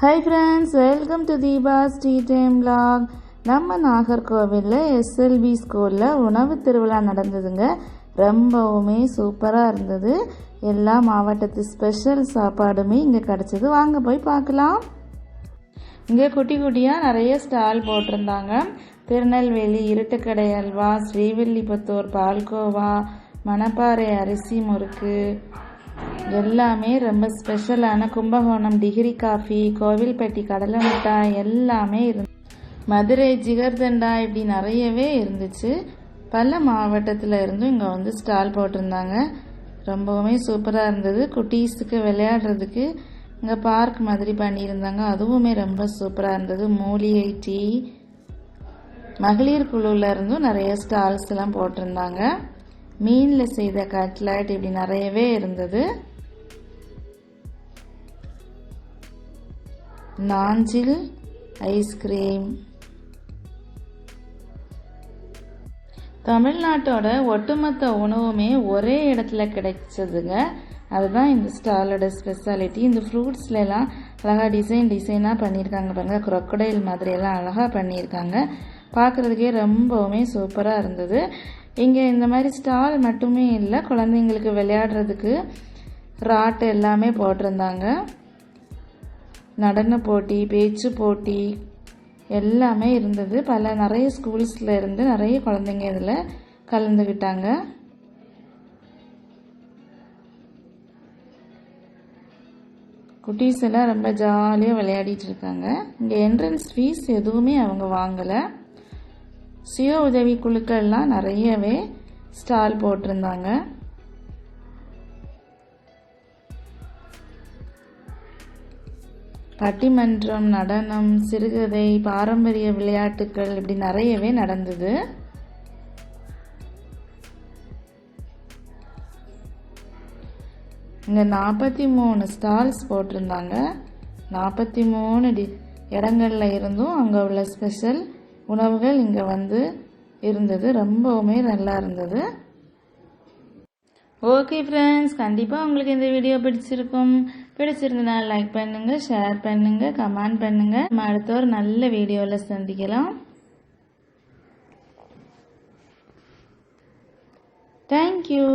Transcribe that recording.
Hi friends welcome to Deepa Sri time vlog. நம்ம நாகர்கோவிலில் SLP ஸ்கூலில் உணவு திருவிழா நடந்ததுங்க. ரொம்பவுமே சூப்பராக இருந்தது. எல்லா மாவட்டத்து ஸ்பெஷல் சாப்பாடுமே இங்கே கிடச்சிது. வாங்க போய் பார்க்கலாம். இங்கே குட்டி குட்டியாக நிறைய ஸ்டால் போட்டிருந்தாங்க. திருநெல்வேலி இருட்டுக்கடை அல்வா ஸ்ரீவில்லிபுத்தூர் பால்கோவா மணப்பாறை அரிசி முறுக்கு எல்லாமே ரொம்ப ஸ்பெஷலான கும்பகோணம் டிகிரி காஃபி கோவில்பட்டி கடலை மிட்டாய் எல்லாமே இருந்து மதுரை ஜிகர்தண்டா இப்படி நிறையவே இருந்துச்சு. பல மாவட்டத்தில் இருந்தும் இங்கே வந்து ஸ்டால் போட்டிருந்தாங்க. ரொம்பவுமே சூப்பராக இருந்தது. குட்டீஸுக்கு விளையாடுறதுக்கு இங்கே பார்க் மாதிரி பண்ணியிருந்தாங்க. அதுவுமே ரொம்ப சூப்பராக இருந்தது. மூலிகை டீ மகளிர் குழுவில் இருந்தும் நிறைய ஸ்டால்ஸ் எல்லாம் போட்டிருந்தாங்க. மீனில் செய்த கட்லட் இப்படி நிறையவே இருந்தது. Nanjil ice cream. தமிழ்நாட்டோட ஒட்டுமொத்த உணவுமே ஒரே இடத்துல கிடைச்சதுங்க. அதுதான் இந்த ஸ்டாலோட ஸ்பெஷாலிட்டி. இந்த ஃப்ரூட்ஸ்ல எல்லாம் அழகாக டிசைன் டிசைனாக பண்ணியிருக்காங்க பாருங்க. crocodile மாதிரியெல்லாம் அழகாக பண்ணியிருக்காங்க. பார்க்குறதுக்கே ரொம்பவுமே சூப்பராக இருந்தது. இங்கே இந்த மாதிரி ஸ்டால் மட்டுமே இல்லை குழந்தைங்களுக்கு விளையாடுறதுக்கு ராட்டு எல்லாமே போட்டிருந்தாங்க. நடன போட்டி பேச்சு போட்டி எல்லாமே இருந்தது. பல நிறைய ஸ்கூல்ஸில் இருந்து நிறைய குழந்தைங்க இதில் கலந்துக்கிட்டாங்க குட்டீஸ் எல்லாம் ரொம்ப ஜாலியாக விளையாடிட்டு இருக்காங்க. இங்கே என்ட்ரன்ஸ் ஃபீஸ் எதுவுமே அவங்க வாங்கலை. சுய உதவி குழுக்கள்லாம் நிறையவே ஸ்டால் போட்டிருந்தாங்க. பட்டிமன்றம் நடனம் சிறுகதை பாரம்பரிய விளையாட்டுகள் இப்படி நிறையவே நடந்தது. இங்கே நாற்பத்தி மூணு ஸ்டால்ஸ் போட்டிருந்தாங்க. நாற்பத்தி மூணு டி இடங்களில் இருந்தும் அங்கே உள்ள ஸ்பெஷல் உணவுகள் இங்கே வந்து இருந்தது. ரொம்பவுமே நல்லா இருந்தது. ஓகே ஃப்ரெண்ட்ஸ் கண்டிப்பாக உங்களுக்கு இந்த வீடியோ பிடிச்சிருக்கும். பிடிச்சிருந்தனா லைக் பண்ணுங்கள் ஷேர் பண்ணுங்கள் கமெண்ட் பண்ணுங்கள் நம்ம அடுத்த ஒரு நல்ல வீடியோவில் சந்திக்கலாம். தேங்க்யூ